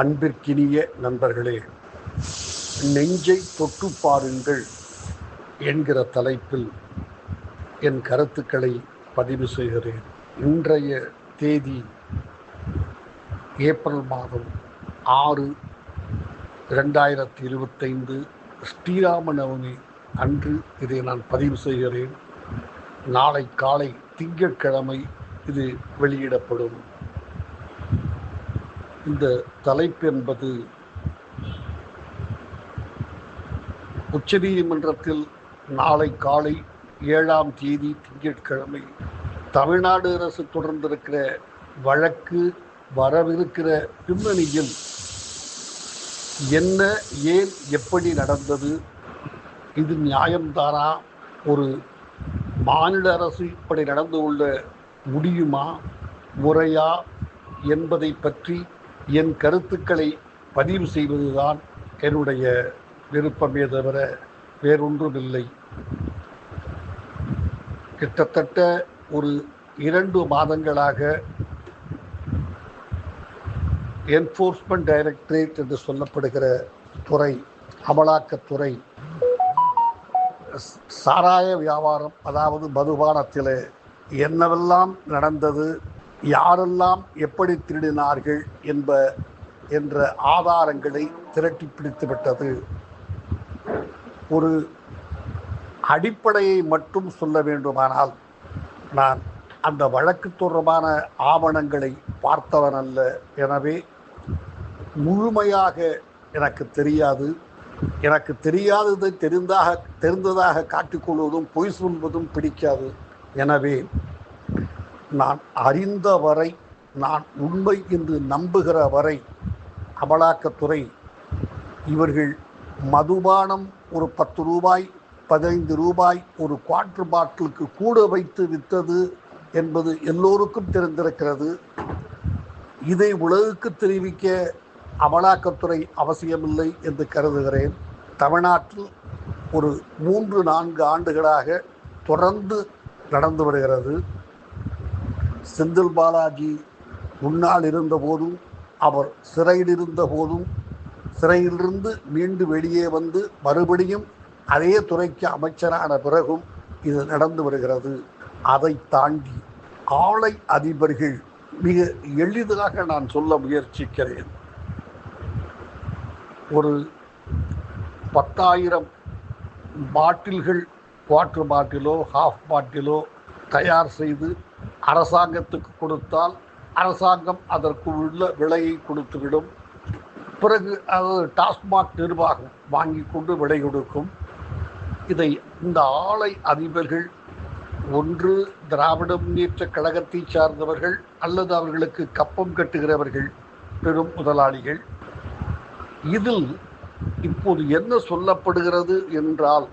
அன்பிற்கினிய நண்பர்களே நெஞ்சை தொட்டு பாருங்கள் என்கிற தலைப்பில் என் கருத்துக்களை பதிவு செய்கிறேன். இன்றைய தேதி ஏப்ரல் மாதம் ஆறு ரெண்டாயிரத்தி இருபத்தைந்து ஸ்ரீராம நவமி அன்று இதை நான் பதிவு செய்கிறேன். நாளை காலை திங்கட்கிழமை இது வெளியிடப்படும். இந்த தலைப்பு என்பது உச்சநீதிமன்றத்தில் நாளை காலை ஏழாம் தேதி திங்கட்கிழமை தமிழ்நாடு அரசு தொடர்ந்திருக்கிற வழக்கு வரவிருக்கிற பின்னணியில் என்ன ஏன் எப்படி நடந்தது இது நியாயம்தானா ஒரு மாநில அரசு இப்படி நடந்து கொள்ள முடியுமா முறையா என்பதை பற்றி என் கருத்துக்களை பதிவு செய்வதுதான் என்னுடைய விருப்பமே தவிர வேறொன்றுமில்லை. கிட்டத்தட்ட ஒரு இரண்டு மாதங்களாக என்ஃபோர்ஸ்மெண்ட் டைரக்டரேட் என்று சொல்லப்படுகிற துறை அமலாக்கத்துறை சாராய வியாபாரம் அதாவது மதுபானத்தில் என்னவெல்லாம் நடந்தது யாரெல்லாம் எப்படி திருடினார்கள் என்ப என்ற ஆதாரங்களை திரட்டி பிடித்துவிட்டது. ஒரு அடிப்படையை மட்டும் சொல்ல வேண்டுமானால் நான் அந்த வழக்கு தொடர்பான ஆவணங்களை பார்த்தவன் அல்ல. எனவே முழுமையாக எனக்கு தெரியாது. எனக்கு தெரியாததை தெரிந்தாக தெரிந்ததாக காட்டிக்கொள்வதும் பொய் சொல்வதும் பிடிக்காது. எனவே நான் அறிந்த வரை நான் உண்மை என்று நம்புகிற வரை அமலாக்கத்துறை இவர்கள் மதுபானம் ஒரு பத்து ரூபாய் பதினைந்து ரூபாய் ஒரு குவாட்ரு பாட்டிலுக்கு கூட வைத்து விற்றது என்பது எல்லோருக்கும் தெரிந்திருக்கிறது. இதை உலகுக்கு தெரிவிக்க அமலாக்கத்துறை அவசியமில்லை என்று கருதுகிறேன். தமிழ்நாட்டில் ஒரு மூன்று நான்கு ஆண்டுகளாக தொடர்ந்து நடந்து வருகிறது. செந்தில் பாலாஜி முன்னால் இருந்த போதும் அவர் சிறையில் இருந்த போதும் சிறையிலிருந்து மீண்டு வெளியே வந்து மறுபடியும் அதே துறைக்கு அமைச்சரான பிறகும் இது நடந்து வருகிறது. அதை தாண்டி ஆலை அதிபர்கள் மிக எளிதாக நான் சொல்ல முயற்சிக்கிறேன். ஒரு பத்தாயிரம் பாட்டில்கள் வாட்டர் பாட்டிலோ ஹாஃப் பாட்டிலோ தயார் செய்து அரசாங்கத்துக்கு கொடுத்தால் அரசாங்கம் அதற்கு உள்ள விலையை கொடுத்துவிடும். பிறகு அது டாஸ்மாக் நிர்வாகம் வாங்கி கொண்டு விலை கொடுக்கும். இதை இந்த ஆலை அதிபர்கள் ஒன்று திராவிட முன்னேற்ற கழகத்தை சார்ந்தவர்கள் அல்லது அவர்களுக்கு கப்பம் கட்டுகிறவர்கள் பெரும் முதலாளிகள். இதில் இப்போது என்ன சொல்லப்படுகிறது என்றால்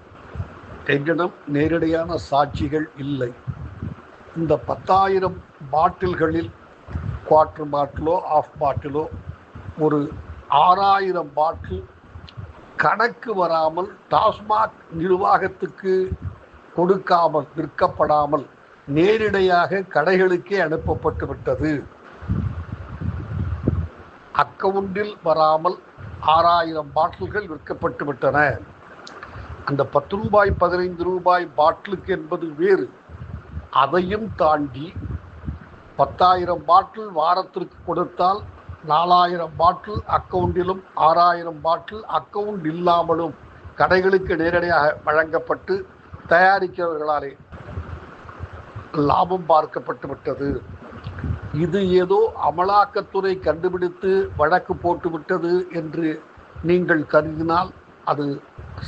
என்னிடம் நேரடியான சாட்சிகள் இல்லை. இந்த பத்தாயிரம் பாட்டில்களில் குவார்டர் பாட்டிலோ ஆஃப் பாட்டிலோ ஒரு ஆறாயிரம் பாட்டில் கணக்கு வராமல் டாஸ்மாக் நிர்வாகத்துக்கு கொடுக்காமல் விற்கப்படாமல் நேரிடையாக கடைகளுக்கே அனுப்பப்பட்டு விட்டது. அக்கவுண்டில் வராமல் ஆறாயிரம் பாட்டில்கள் விற்கப்பட்டு விட்டன. அந்த பத்து ரூபாய் பதினைந்து ரூபாய் பாட்டிலுக்கு என்பது வேறு. அதையும் தாண்டி பத்தாயிரம் பாட்டில் வாரத்திற்கு கொடுத்தால் நாலாயிரம் பாட்டில் அக்கவுண்டிலும் ஆறாயிரம் பாட்டில் அக்கவுண்ட் இல்லாமலும் கடைகளுக்கு நேரடியாக வழங்கப்பட்டு தயாரிக்கிறவர்களாலே லாபம் பார்க்கப்பட்டு விட்டது. இது ஏதோ அமலாக்கத்துறை கண்டுபிடித்து வழக்கு போட்டுவிட்டது என்று நீங்கள் கருதினால் அது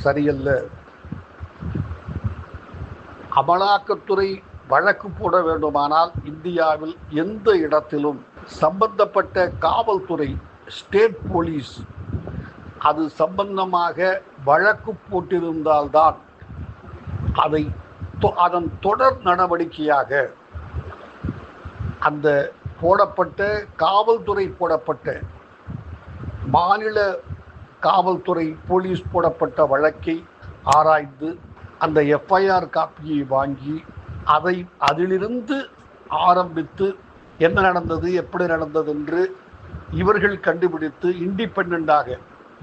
சரியல்ல. அமலாக்கத்துறை வழக்கு போட வேண்டுமானால் இந்தியாவில் எந்த இடத்திலும் சம்பந்தப்பட்ட காவல்துறை ஸ்டேட் போலீஸ் அது சம்பந்தமாக வழக்கு போட்டிருந்தால்தான் அதை அதன் தொடர் நடவடிக்கையாக அந்த போடப்பட்ட காவல்துறை போடப்பட்ட மாநில காவல்துறை போலீஸ் போடப்பட்ட வழக்கை ஆராய்ந்து அந்த எஃப்ஐஆர் காப்பியை வாங்கி அதை அதிலிருந்து ஆரம்பித்து என்ன நடந்தது எப்படி நடந்தது என்று இவர்கள் கண்டுபிடித்து இண்டிபெண்டாக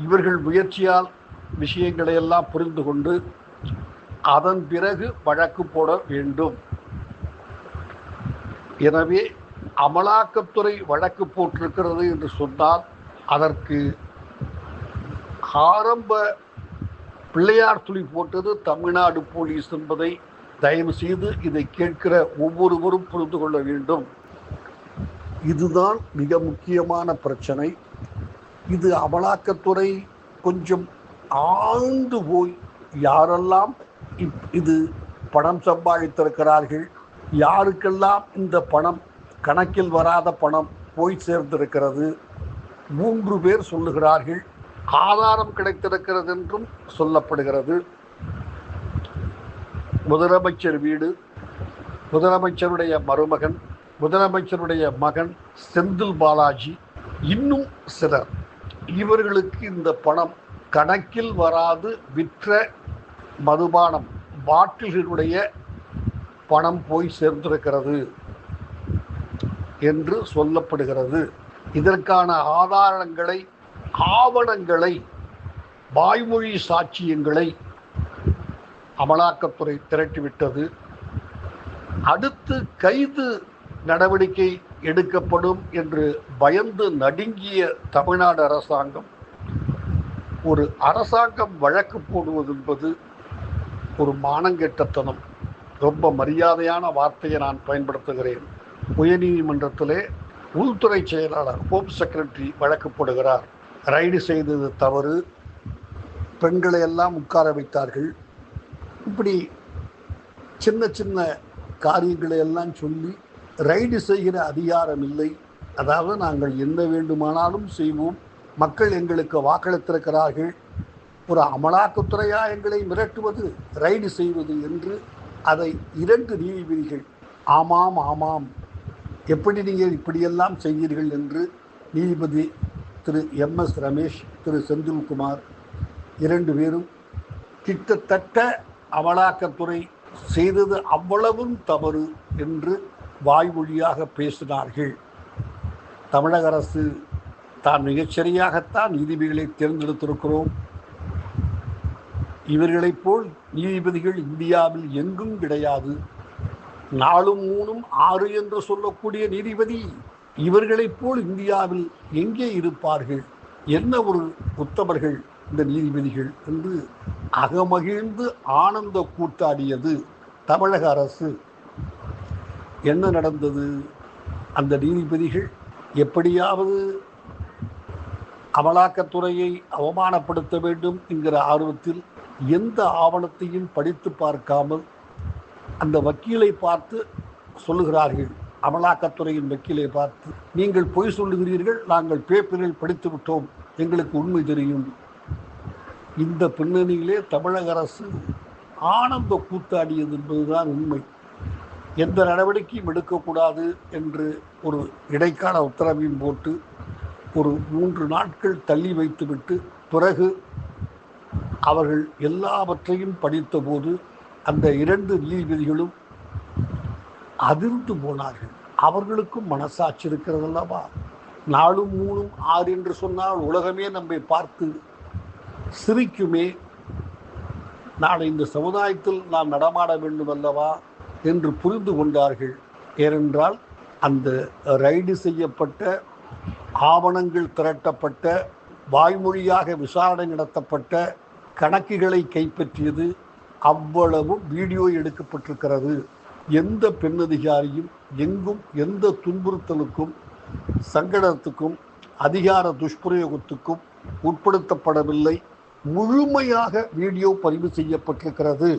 இவர்கள் முயற்சியால் விஷயங்களை எல்லாம் புரிந்து கொண்டு அதன் பிறகு வழக்கு போட வேண்டும். எனவே அமலாக்கத்துறை வழக்கு போட்டிருக்கிறது என்று சொன்னால் அதற்கு ஆரம்ப பிள்ளையார் துளி போட்டது தமிழ்நாடு போலீஸ் என்பதை தயவு செய்து இதை கேட்கிற ஒவ்வொருவரும் புரிந்து கொள்ள வேண்டும். இதுதான் மிக முக்கியமான பிரச்சனை. இது அமலாக்கத்துறை கொஞ்சம் ஆழ்ந்து போய் யாரெல்லாம் இப்- இது பணம் சம்பாதித்திருக்கிறார்கள் யாருக்கெல்லாம் இந்த பணம் கணக்கில் வராத பணம் போய் சேர்ந்திருக்கிறது மூன்று பேர் சொல்லுகிறார்கள். ஆதாரம் கிடைத்திருக்கிறது என்றும் சொல்லப்படுகிறது. முதலமைச்சர் வீடு முதலமைச்சருடைய மருமகன் முதலமைச்சருடைய மகன் செந்தில் பாலாஜி இன்னும் சிலர். இவர்களுக்கு இந்த பணம் கணக்கில் வராது விற்ற மதுபானம் பாட்டில்களுடைய பணம் போய் சேர்ந்திருக்கிறது என்று சொல்லப்படுகிறது. இதற்கான ஆதாரங்களை ஆவணங்களை வாய்மொழி சாட்சியங்களை அமலாக்கத்துறை திரட்டிவிட்டது. அடுத்து கைது நடவடிக்கை எடுக்கப்படும் என்று பயந்து நடுங்கிய தமிழ்நாடு அரசாங்கம் ஒரு அரசாங்கம் வழக்கு போடுவது என்பது ஒரு மானங்கெட்டத்தனம். ரொம்ப மரியாதையான வார்த்தையை நான் பயன்படுத்துகிறேன். உயர்நீதிமன்றத்திலே உள்துறை செயலாளர் ஹோம் செக்ரட்டரி வழக்கு போடுகிறார். ரைடு செய்தது தவறு. பெண்களை எல்லாம் உட்கார வைத்தார்கள். இப்படி சின்ன சின்ன காரியங்களை எல்லாம் சொல்லி ரைடு செய்கிற அதிகாரம் இல்லை. அதாவது நாங்கள் என்ன வேண்டுமானாலும் செய்வோம். மக்கள் எங்களுக்கு வாக்களித்திருக்கிறார்கள். ஒரு அமலாக்கத்துறையா எங்களை மிரட்டுவது ரைடு செய்வது என்று அதை இரண்டு நீதிபதிகள் ஆமாம் ஆமாம் எப்படி நீங்கள் இப்படியெல்லாம் செய்வீர்கள் என்று நீதிபதி திரு எம் எஸ் ரமேஷ் திரு செந்தில்குமார் இரண்டு பேரும் கிட்டத்தட்ட அமலாக்கத்துறை செய்தது அவ்வளவும் தவறு என்று வாய்மொழியாக பேசினார்கள். தமிழக அரசு தான் மிகச்சரியாகத்தான் நீதிபதிகளை தேர்ந்தெடுத்திருக்கிறோம். இவர்களைப் போல் நீதிபதிகள் இந்தியாவில் எங்கும் கிடையாது. நாலும் மூணும் ஆறு என்று சொல்லக்கூடிய நீதிபதி இவர்களைப் போல் இந்தியாவில் எங்கே இருப்பார்கள்? என்ன ஒரு உத்தமர்கள் இந்த நீதிபதிகள் என்று அகமகிழ்ந்து ஆனந்த கூத்தாடியது தமிழக அரசு. என்ன நடந்தது? அந்த நீதிபதிகள் எப்படியாவது அமலாக்கத்துறையை அவமானப்படுத்த வேண்டும் என்கிற ஆர்வத்தில் எந்த ஆவணத்தையும் படித்து பார்க்காமல் அந்த வக்கீலை பார்த்து சொல்லுகிறார்கள். அமலாக்கத்துறையின் வக்கீலை பார்த்து நீங்கள் பொய் சொல்லுகிறீர்கள் நாங்கள் பேப்பரில் படித்து விட்டோம். எங்களுக்கு உண்மை தெரியும். இந்த பின்னணியிலே தமிழக அரசு ஆனந்த கூத்தாடியது என்பதுதான் உண்மை. எந்த நடவடிக்கையும் எடுக்கக்கூடாது என்று ஒரு இடைக்கால உத்தரவையும் போட்டு ஒரு மூன்று நாட்கள் தள்ளி வைத்துவிட்டு பிறகு அவர்கள் எல்லாவற்றையும் படித்தபோது அந்த இரண்டு நீதிபதிகளும் அதிர்ந்து போனார்கள். அவர்களுக்கும் மனசாட்சி இருக்கிறதல்லவா? நாலும் மூணும் ஆறு என்று சொன்னால் உலகமே நம்மை பார்த்து சிரிக்குமே. நாளை இந்த சமுதாயத்தில் நாம் நடமாட வேண்டும் அல்லவா என்று புரிந்து கொண்டார்கள். ஏனென்றால் அந்த ரைடு செய்யப்பட்ட ஆவணங்கள் திரட்டப்பட்ட வாய்மொழியாக விசாரணை நடத்தப்பட்ட கணக்குகளை கைப்பற்றியது அவ்வளவும் வீடியோ எடுக்கப்பட்டிருக்கிறது. எந்த பெண் அதிகாரியும் எங்கும் எந்த துன்புறுத்தலுக்கும் சங்கடத்துக்கும் அதிகார துஷ்பிரயோகத்துக்கும் உட்படுத்தப்படவில்லை. முழுமையாக வீடியோ பதிவு செய்யப்பட்டிருக்கிறது.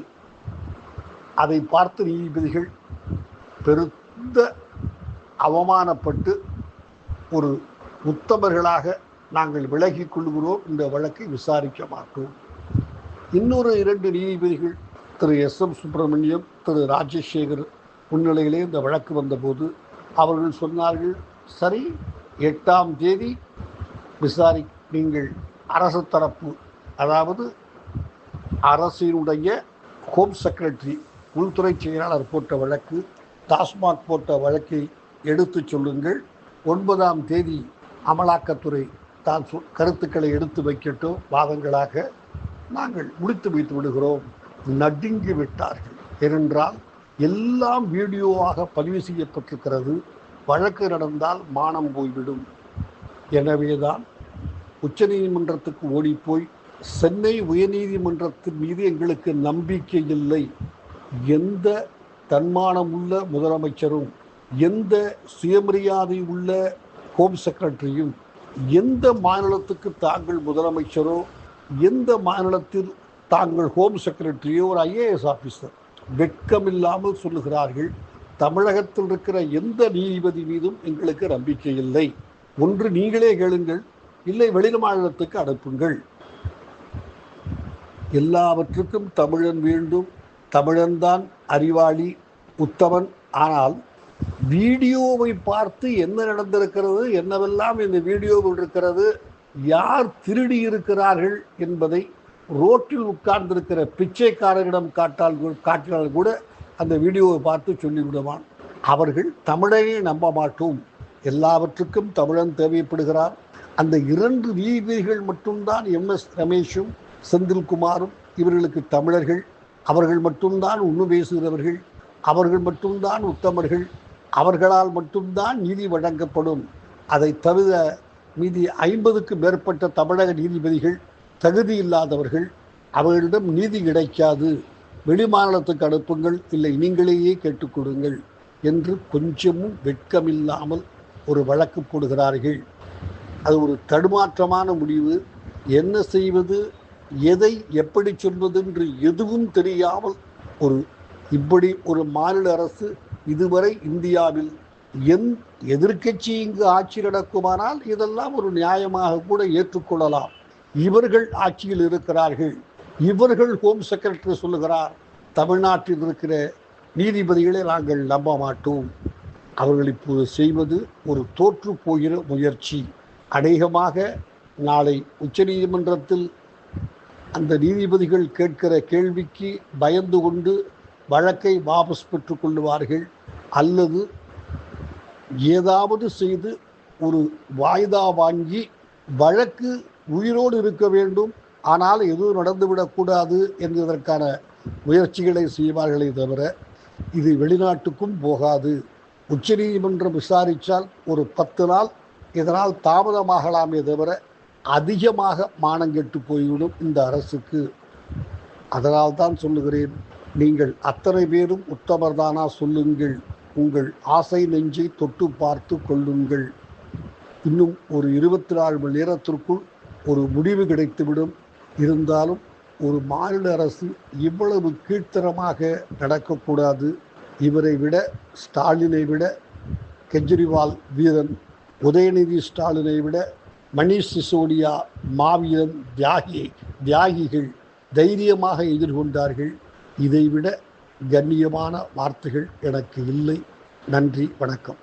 அதை பார்த்து நீதிபதிகள் பெருத்த அவமானப்பட்டு ஒரு உத்தமர்களாக நாங்கள் விலகிக் கொள்கிறோம் இந்த வழக்கை விசாரிக்க மாட்டோம். இன்னொரு இரண்டு நீதிபதிகள் திரு எஸ் எம் சுப்பிரமணியம் திரு ராஜசேகர் முன்னிலையிலே இந்த வழக்கு வந்தபோது அவர்கள் சொன்னார்கள் சரி எட்டாம் தேதி விசாரி நீங்கள் அரசு தரப்பு அதாவது அரசினுடைய ஹோம் செக்ரட்டரி உள்துறை செயலாளர் போட்ட வழக்கு டாஸ்மாக் போட்ட வழக்கை எடுத்துச் சொல்லுங்கள். ஒன்பதாம் தேதி அமலாக்கத்துறை தான் சொ- கருத்துக்களை எடுத்து வைக்கட்டும். வாதங்களாக நாங்கள் முடித்து வைத்து விடுகிறோம். நடுங்கி விட்டார்கள். ஏனென்றால் எல்லாம் வீடியோவாக பதிவு செய்யப்பட்டிருக்கிறது. வழக்கு நடந்தால் மானம் போய்விடும். எனவேதான் உச்சநீதிமன்றத்துக்கு ஓடிப்போய் சென்னை உயர்நீதிமன்றத்தின் மீது எங்களுக்கு நம்பிக்கை இல்லை. எந்த தன்மானமுள்ள முதலமைச்சரும் எந்த சுயமரியாதை உள்ள ஹோம் செக்ரட்டரியும் எந்த மாநிலத்துக்கு தாங்கள் முதலமைச்சரோ எந்த மாநிலத்தில் தாங்கள் ஹோம் செக்ரட்டரியோ ஒரு ஐஏஎஸ் ஆஃபீஸர் வெட்கமில்லாமல் சொல்லுகிறார்கள். தமிழகத்தில் இருக்கிற எந்த நீதிபதி மீதும் எங்களுக்கு நம்பிக்கை இல்லை. ஒன்று நீங்களே கேளுங்கள் இல்லை வெளி மாநிலத்துக்கு அனுப்புங்கள். எல்லாவற்றுக்கும் தமிழன் வேண்டும். தமிழன்தான் அறிவாளி உத்தமன். ஆனால் வீடியோவை பார்த்து என்ன நடந்திருக்கிறது என்னவெல்லாம் இந்த வீடியோவில் இருக்கிறது யார் திருடி இருக்கிறார்கள் என்பதை ரோட்டில் உட்கார்ந்திருக்கிற பிச்சைக்காரரிடம் காட்டால் காட்டினால் கூட அந்த வீடியோவை பார்த்து சொல்லிவிடுவான். அவர்கள் தமிழனை நம்ப மாட்டோம். எல்லாவற்றுக்கும் தமிழன் தேவைப்படுகிறார். அந்த இரண்டு நீதிபதிகள் மட்டும்தான் எம் எஸ் ரமேஷும் செந்தில்குமாரும் இவர்களுக்கு தமிழர்கள் அவர்கள் மட்டும்தான் உண்ணு பேசுகிறவர்கள் அவர்கள் மட்டும்தான் உத்தமர்கள் அவர்களால் மட்டும்தான் நீதி வழங்கப்படும். அதை தவிர மீதி ஐம்பதுக்கு மேற்பட்ட தமிழக நீதிபதிகள் தகுதி இல்லாதவர்கள் அவர்களிடம் நீதி கிடைக்காது. வெளிமாநிலத்துக்கு அனுப்புங்கள் இல்லை நீங்களேயே கேட்டுக்கொடுங்கள் என்று கொஞ்சமும் வெட்கமில்லாமல் ஒரு வழக்கு போடுகிறார்கள். அது ஒரு தடுமாற்றமான முடிவு. என்ன செய்வது? எதை எப்படி சொல்வது என்று எதுவும் தெரியாமல் ஒரு இப்படி ஒரு மாநில அரசு இதுவரை இந்தியாவில் எந் எதிர்க்கட்சி இங்கு ஆட்சி நடக்குமானால் இதெல்லாம் ஒரு நியாயமாக கூட ஏற்றுக்கொள்ளலாம். இவர்கள் ஆட்சியில் இருக்கிறார்கள். இவர்கள் ஹோம் செக்ரட்டரி சொல்லுகிறார் தமிழ்நாட்டில் இருக்கிற நீதிபதிகளை நாங்கள் நம்ப மாட்டோம். அவர்கள் இப்போது செய்வது ஒரு தோற்று போகிற முயற்சி. அநேகமாக நாளை உச்சநீதிமன்றத்தில் அந்த நீதிபதிகள் கேட்கிற கேள்விக்கு பயந்து கொண்டு வழக்கை வாபஸ் பெற்றுக்கொள்வார்கள் அல்லது ஏதாவது செய்து ஒரு வாய்தா வாங்கி வழக்கு உயிரோடு இருக்க வேண்டும் ஆனால் எதுவும் நடந்துவிடக்கூடாது என்பதற்கான முயற்சிகளை செய்வார்களே தவிர இது வெளிநாட்டுக்கும் போகாது. உச்சநீதிமன்றம் விசாரித்தால் ஒரு பத்து நாள் இதனால் தாமதமாகலாமே தவிர அதிகமாக மானங்கெட்டு போய்விடும் இந்த அரசுக்கு. அதனால் தான் சொல்லுகிறேன் நீங்கள் அத்தனை பேரும் உத்தமர்தானா சொல்லுங்கள் உங்கள் ஆசை நெஞ்சை தொட்டு பார்த்து கொள்ளுங்கள். இன்னும் ஒரு இருபத்தி நாலு மணி நேரத்திற்குள் ஒரு முடிவு கிடைத்துவிடும். இருந்தாலும் ஒரு மாநில அரசு இவ்வளவு கீழ்த்தரமாக நடக்கக்கூடாது. இவரை விட ஸ்டாலினை விட கெஜ்ரிவால் வீரன் உதயநிதி ஸ்டாலினை விட மணீஷ் சிசோடியா மாவீரன் தியாகி தியாகிகள் தைரியமாக எதிர்கொண்டார்கள். இதைவிட கண்ணியமான வார்த்தைகள் எனக்கு இல்லை. நன்றி வணக்கம்.